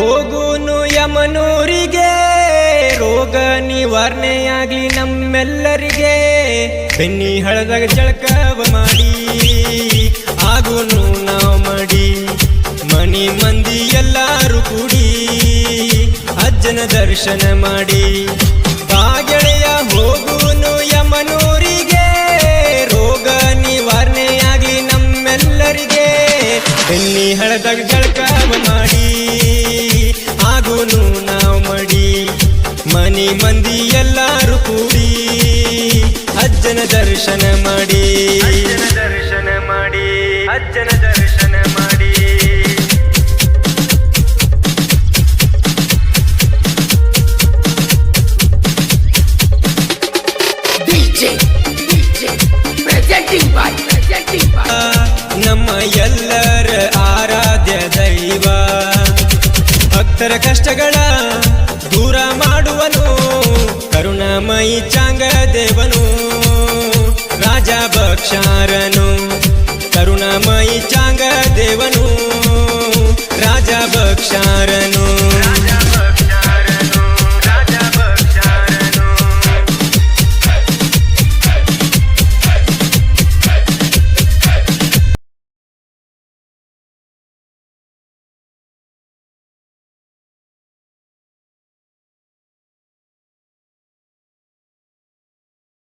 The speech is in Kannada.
ಹೋಗುನು ಯಮನೂರಿಗೆ, ರೋಗ ನಿವಾರಣೆಯಾಗ್ಲಿ ನಮ್ಮೆಲ್ಲರಿಗೆ. ಬೆನ್ನಿ ಹಳದಾಗ ಜಳಕವ ಮಾಡಿ, ಆಗುನು ನಾವು ಮಾಡಿ. ಮನಿ ಮಂದಿ ಎಲ್ಲರೂ ಕೂಡಿ, ಅಜ್ಜನ ದರ್ಶನ ಮಾಡಿ. ಬಾಗೆಳೆಯ ಹೋಗುನು ಯಮನೂರಿಗೆ, ರೋಗ ನಿವಾರಣೆಯಾಗ್ಲಿ ನಮ್ಮೆಲ್ಲರಿಗೆ. ಬೆನ್ನಿ ಹಳದಾಗ ಜಳಕವ ಮಾಡಿ ಮನಿ ಮಂದಿ ಎಲ್ಲಾರು ಕೂಡಿ ಅಜ್ಜನ ದರ್ಶನ ಮಾಡಿ ಅಜ್ಜನ ದರ್ಶನ ಮಾಡಿ ಅಜ್ಜನ ದರ್ಶನ ಮಾಡಿ DJ DJ presenting by, presenting by. ನಮ್ಮ ಎಲ್ಲರ ಭಕ್ತರ ಕಷ್ಟಗಳ ದೂರ ಮಾಡುವನು. ಕರುಣಾಮಯಿ ಚಾಂಗ ದೇವನು. ರಾಜ ಭಕ್ಷಾರನು. ಕರುಣಾಮಯಿ ಚಾಂಗ ದೇವನು. ರಾಜ ಭಕ್ಷಾರನು.